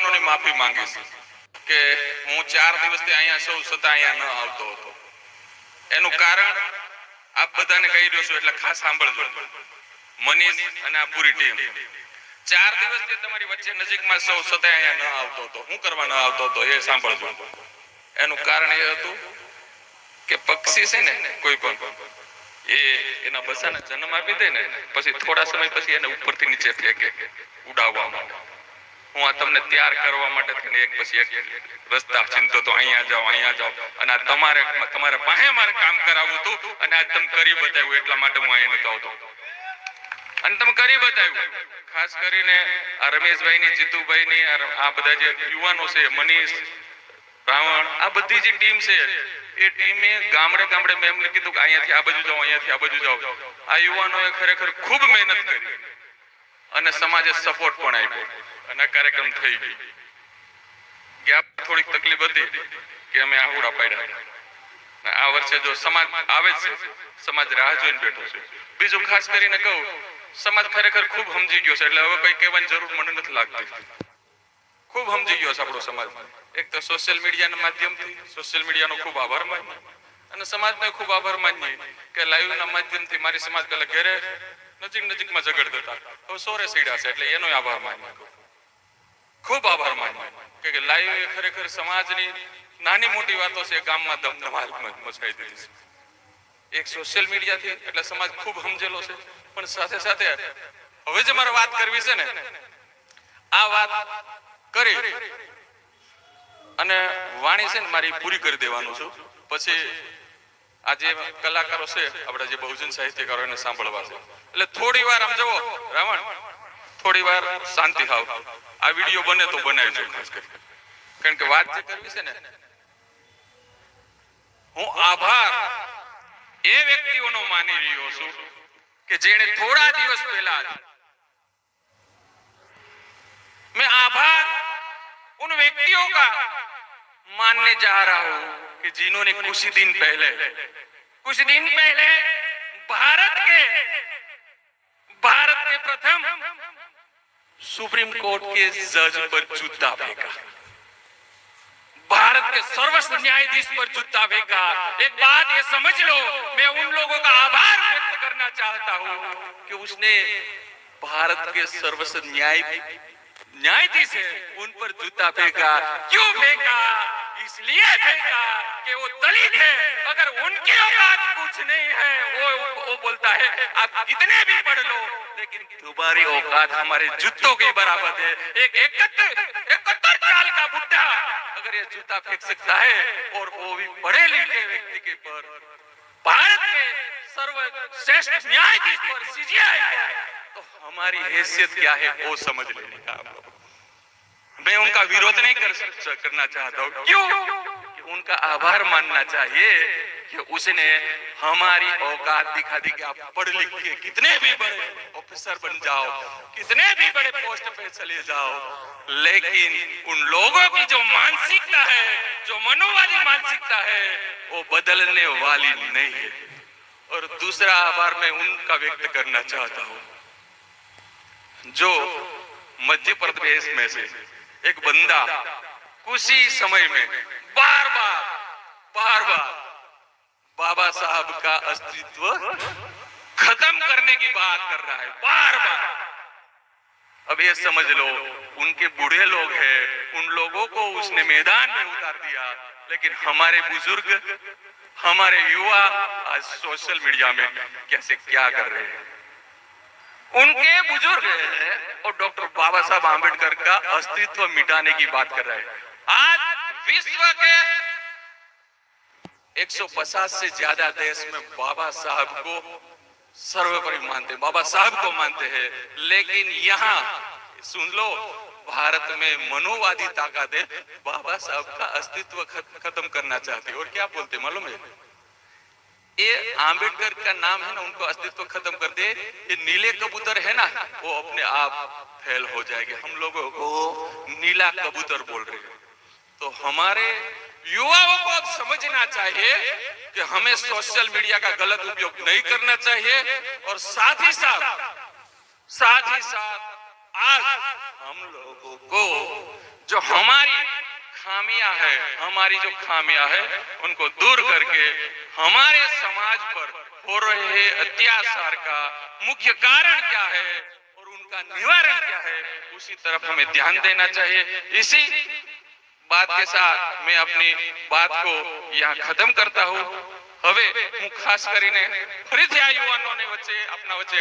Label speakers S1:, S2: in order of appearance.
S1: યુવાનોની માફી માંગીશ કે હું ચાર દિવસથી અહીંયા છું છતાં અહીંયા ન આવતો હતો. એનું કારણ આપ બધાને કહી રહ્યો છું, એટલે ખાસ સાંભળજો. મનીષ અને આ પૂરી ટીમ. ચાર દિવસથી તમારી વચ્ચે નજીકમાં સૌ છતાં અહીંયા ન આવતો હતો. હું કરવા ન આવતો હતો એ સાંભળજો. એનું કારણ એ હતું કે પક્ષી છે ને, કોઈ પણ, એ એના બચ્ચાને જન્મ આપી દે ને, પછી થોડા સમય પછી એને ઉપરથી નીચે ફેંકે, ઉડાવવા માટે હું આ તમને તૈયાર કરવા માટે થઈને એક પછી એક રસ્તા ચિંતો તો અહીંયા જાઓ અહીંયા જાઓ. અને આ તમારે તમારે પાસે મારે કામ કરાવવું હતું અને આ તમે કરી બતાવ્યું, એટલા માટે હું અહીંયા નતો આવતો. અને તમે કરી બતાવ્યું. ખાસ કરીને આ રમેશભાઈ ની જીતુભાઈ ની આ બધા જે યુવાનો છે, મનીષ, રાવણ, આ બધી જે ટીમ છે, એ ટીમે ગામડે ગામડે મેં એમને કીધું કે અહીંયાથી આ બાજુ જાઓ, અહીંયાથી આ બાજુ જાઓ. આ યુવાનોએ ખરેખર ખૂબ મહેનત કરી. અને સમાજે સપોર્ટ પણ આપ્યો. અને કાર્યક્રમ થઈ ગયો. ગેપ થોડીક તકલીફ હતી કે અમે આહુડા પાડ્યા. આ વર્ષે જો સમાજ આવે છે, સમાજ રાહ જોઈને બેઠો છે. બીજું ખાસ કરીને કહું, સમાજ ખરેખર ખૂબ સમજી ગયો છે, એટલે હવે કઈ કહેવાની જરૂર મને નથી લાગતી. ખૂબ સમજી ગયો છે આપણો સમાજ. એક તો સોશિયલ મીડિયાના માધ્યમથી સોશિયલ મીડિયાનો ખૂબ આભાર માનીએ અને સમાજને ખૂબ આભાર માનીએ કે લાઈવના માધ્યમથી મારી સમાજ પહેલા ઘરે નજીક નજીકમાં ઝઘડ થતા હવે સોરે સીડા છે એટલે એનો આભાર માન્યો. ખૂબ આભાર માન્યો. કે લાઈવ એ ખરેખર સમાજની નાની મોટી વાતો છે, ગામમાં ધમધમાલ મચાવી દીધી છે. એક સોશિયલ મીડિયાથી એટલે સમાજ ખૂબ સમજેલો છે. પણ સાથે સાથે હવે જે મારે વાત કરવી છે ને, આ વાત કરી અને વાણી છે ને મારી પૂરી કરી દેવાનું છું. પછી આ જે કલાકારો છે આપણા જે બહુજન સાહિત્યકારો એને સાંભળવા છે એટલે થોડી વાર આમ જવો રાવણ થોડી વાર શાંતિ થાવ આ વિડીયો બને તો બનાવજો ખાસ કરી કારણ કે વાત જે કરવી છે ને હું આભાર એ વ્યક્તિઓનો માની રહ્યો છું કે જેણે થોડા દિવસ પહેલા मैं आभार उन व्यक्तियों का मानने जा रहा हूं कि जिन्होंने कुछ दिन पहले, कुछ दिन पहले भारत के भारत के प्रथम सुप्रीम कोर्ट के जज पर जूता फेंका। भारत के सर्वोच्च न्यायाधीश पर जूता फेंका। एक बात ये समझ लो, मैं उन लोगों का आभार व्यक्त करना चाहता हूँ कि उसने भारत के सर्वोच्च न्याय, न्यायाधीश है, उन पर जूता फेंका। क्यों फेंका? इसलिए फेंका कि वो दलित है अगर उनकी औकात कुछ नहीं है। वो वो बोलता है, आप कितने भी पढ़ लो, लेकिन तुम्हारी औकात हमारे जूतों के बराबर है। एक इकहत्तर साल का बुढ़ा अगर ये जूता फेंक सकता है, और वो भी पढ़े लिखे व्यक्ति के पर। भारत के सर्वश्रेष्ठ न्यायाधीश पर सीजीआई तो हमारी हैसियत क्या है, वो समझ लेने का। आप लोग। मैं उनका विरोध नहीं कर करना चाहता हूँ। क्यों? कि उनका आभार मानना चाहिए कि उसने हमारी औकात दिखा दी कि आप पढ़ लिख के कितने भी बड़े ऑफिसर बन जाओ, कितने भी बड़े पोस्ट पे चले जाओ, लेकिन उन लोगों की जो मानसिकता है, जो मनोवादी मानसिकता है, वो बदलने वाली नहीं है। और दूसरा आभार मैं उनका व्यक्त करना चाहता हूँ। जो मध्य प्रदेश में से एक बंदा उसी समय में बार बार बार बार बाबा साहब का अस्तित्व खत्म करने की बात कर रहा है बार बार अब ये समझ लो, उनके बूढ़े लोग हैं, उन लोगों को उसने मैदान में उतार दिया, लेकिन हमारे बुज़ुर्ग, हमारे युवा आज सोशल मीडिया में कैसे क्या कर रहे हैं? उनके बुज़ुर्ग हैं और डॉक्टर बाबा साहब आम्बेडकर का अस्तित्व मिटाने की बात कर रहे हैं। आज विश्व के 150 से ज़्यादा देश में बाबा साहब को सर्वोपरि मानते हैं। बाबा साहब को मानते हैं। लेकिन यहाँ, सुन लो, भारत में मनोवादी ताकतें बाबा साहब का अस्तित्व खत्म करना चाहती है। और क्या बोलते हैं, मालूम है? ये आम्बेडकर का नाम है ना, उनको अस्तित्व खत्म कर दे ये नीले कबूतर है ना, वो अपने आप फेल हो जाएँगे। हम लोगों को नीला कबूतर बोल रहे हैं। तो हमारे युवाओं को अब समझना चाहिए कि हमें सोशल मीडिया का गलत उपयोग नहीं करना चाहिए और साथ ही साथ साथ ही साथ आज हम लोगों को जो हमारी खामियाँ है, हमारी जो खामियाँ है, उनको दूर करके हमारे समाज पर हो रहे अत्याचार का मुख्य कारण क्या है और उनका निवारण क्या है उसी तरफ हमें ध्यान देना चाहिए इसी बात के साथ मैं अपनी बात को यहाँ खत्म करता हूँ હવે હું ખાસ કરીને ફરીથી આ યુવાનોને વચ્ચે આપના વચ્ચે